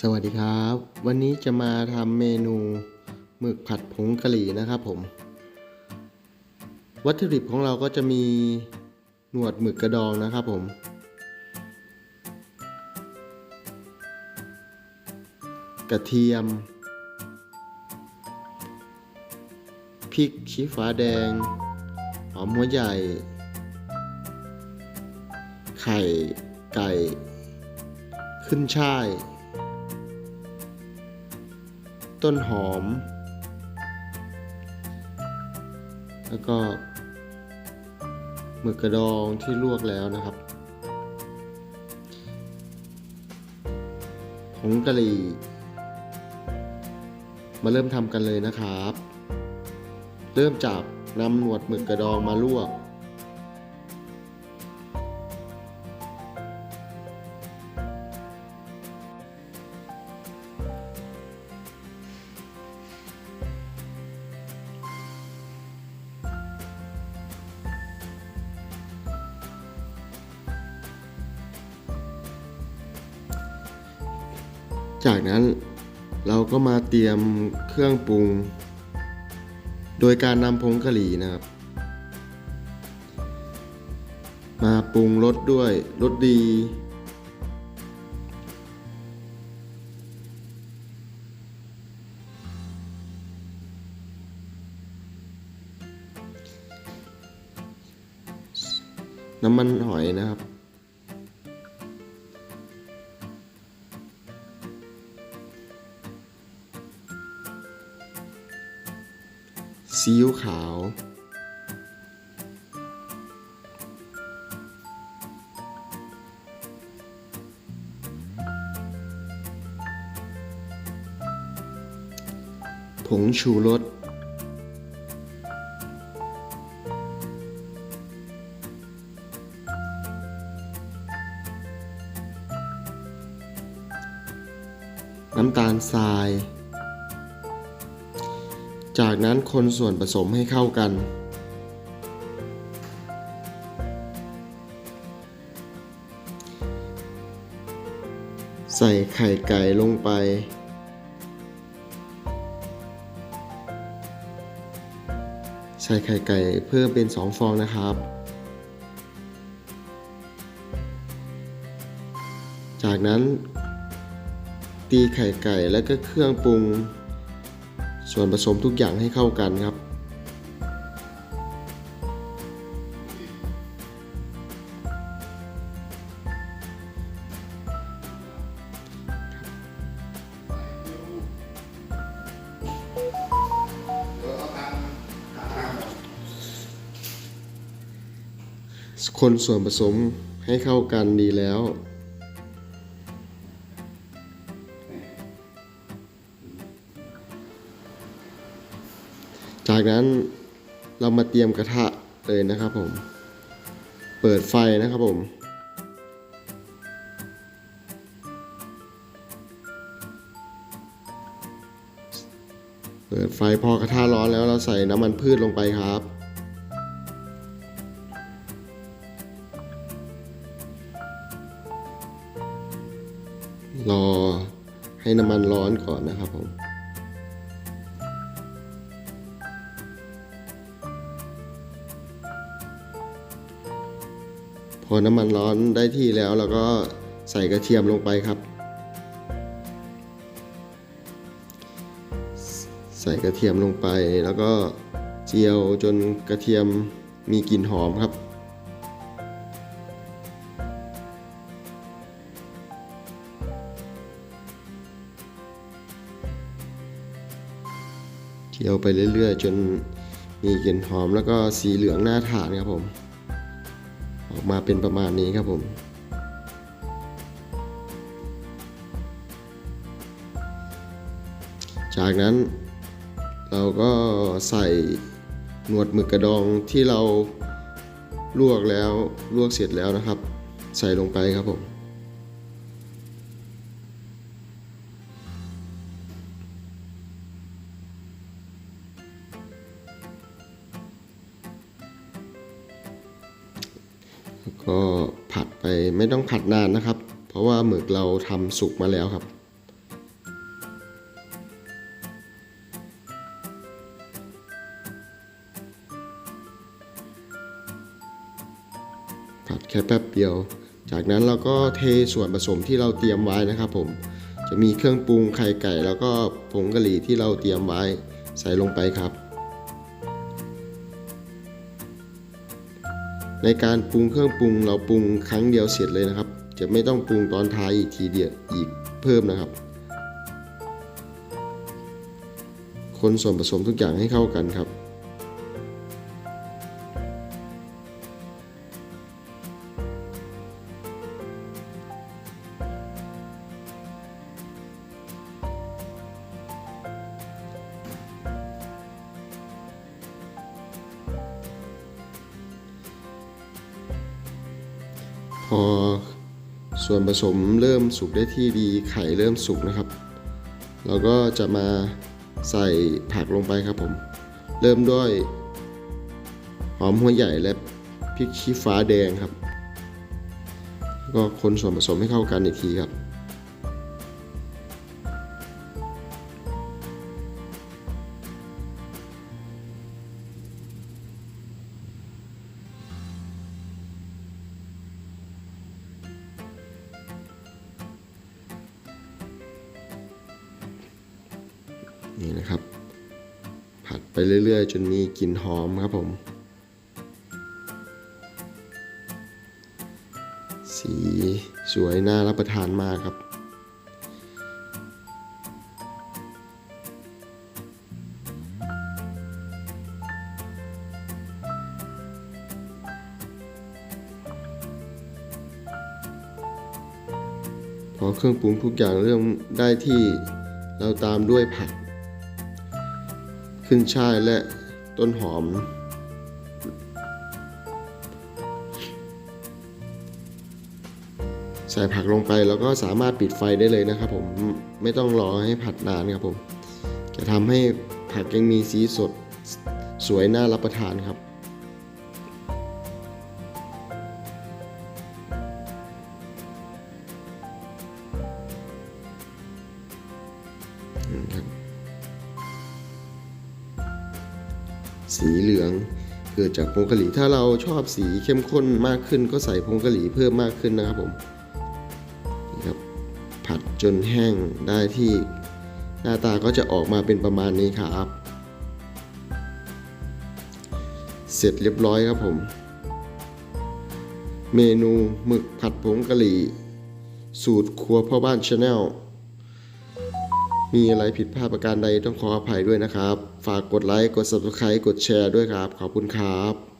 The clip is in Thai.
สวัสดีครับ วันนี้จะมาทำเมนูหมึกผัดผงกะหรี่นะครับผม วัตถุดิบของเราก็จะมีหนวดหมึกกระดองนะครับผม กระเทียม พริกชี้ฟ้าแดง หอมหัวใหญ่ ไข่ไก่ ขึ้นช่าย ต้นหอม แล้วก็หมึกกระดองที่ลวกแล้วนะครับผงกะหรี่ มาเริ่มทำกันเลยนะครับ เริ่มจากนำหนวดหมึกกระดองมาลวก จากนั้นเราก็มาเตรียมเครื่องปรุง โดยการนำผงกะหรี่นะครับ มาปรุงรสด้วยรสดี น้ำมันหอยนะครับ ซีอิ๊วขาว ผงชูรสน้ำตาลทราย จากนั้นคนส่วนผสมให้เข้ากัน ใส่ไข่ไก่ลงไป ใส่ไข่ไก่เพิ่มเป็น 2 ฟองนะครับ จากนั้นตีไข่ไก่และก็เครื่องปรุง ส่วนผสมทุกอย่างให้เข้ากันครับ คนส่วนผสมให้เข้ากันดีแล้ว จากนั้นเรามาเตรียมกระทะเลยนะครับผม เปิดไฟนะครับผม เปิดไฟพอกระทะร้อนแล้วเราใส่น้ำมันพืชลงไปครับรอให้น้ำมันร้อนก่อนนะครับผม พอน้ำมันร้อนได้ที่แล้วเราก็ใส่กระเทียมลงไปครับ ใส่กระเทียมลงไปแล้วก็เจียวจนกระเทียมมีกลิ่นหอมครับ เจียวไปเรื่อยๆ จนมีกลิ่นหอมแล้วก็สีเหลืองน่าทานครับผม ออกมาเป็นประมาณนี้ครับผม จากนั้นเราก็ใส่หนวดหมึกกระดองที่เราลวกแล้วลวกเสร็จแล้วนะครับ ใส่ลงไปครับผม ก็ผัดไปไม่ต้องผัดนานนะครับ เพราะว่าหมึกเราทำสุกมาแล้วครับผัดแค่แป๊บเดียว จากนั้นเราก็เทส่วนผสมที่เราเตรียมไว้นะครับผม จะมีเครื่องปรุงไข่ไก่ แล้วก็ผงกะหรี่ที่เราเตรียมไว้ใส่ลงไปครับ ในการปรุงเครื่องปรุงเราปรุงครั้งเดียวเสร็จเลยนะครับ จะไม่ต้องปรุงตอนท้ายอีกทีเดียวอีกเพิ่มนะครับ คนส่วนผสมทุกอย่างให้เข้ากันครับ อส่วนผสมเริ่มสุกได้ที่ดีไข่เริ่มสุกนะครับ เราก็จะมาใส่ผักลงไปครับผม เริ่มด้วยหอมหัวใหญ่และพริกชี้ฟ้าแดงครับ ก็คนส่วนผสมให้เข้ากันอีกทีครับ นี่นะครับ ผัดไปเรื่อย ๆ จนมีกลิ่นหอมครับผม สีสวยน่ารับประทานมากครับพอเครื่องปรุงทุกอย่างเริ่มได้ที่เราตามด้วยผัก ขึ้นช่ายและต้นหอม ใส่ผักลงไปแล้วก็สามารถปิดไฟได้เลยนะครับผมไม่ต้องรอให้ผัดนานครับผม จะทำให้ผักยังมีสีสดสวยน่ารับประทานครับครับ สีเหลือง เกิดจากผงกะหรี่ถ้าเราชอบสีเข้มข้นมากขึ้น ก็ใส่ผงกะหรี่เพิ่มมากขึ้นนะครับผมนี่ครับผัดจนแห้งได้ที่หน้าตาก็จะออกมาเป็นประมาณนี้ครับ เสร็จเรียบร้อยครับผม เมนูหมึกผัดผงกะหรี่ สูตรครัวพ่อบ้านชาแนล มีอะไรผิดพลาดประการใดต้องขออภัยด้วยนะครับ ฝากกดไลค์ กด subscribe กดแชร์ด้วยครับ ขอบคุณครับ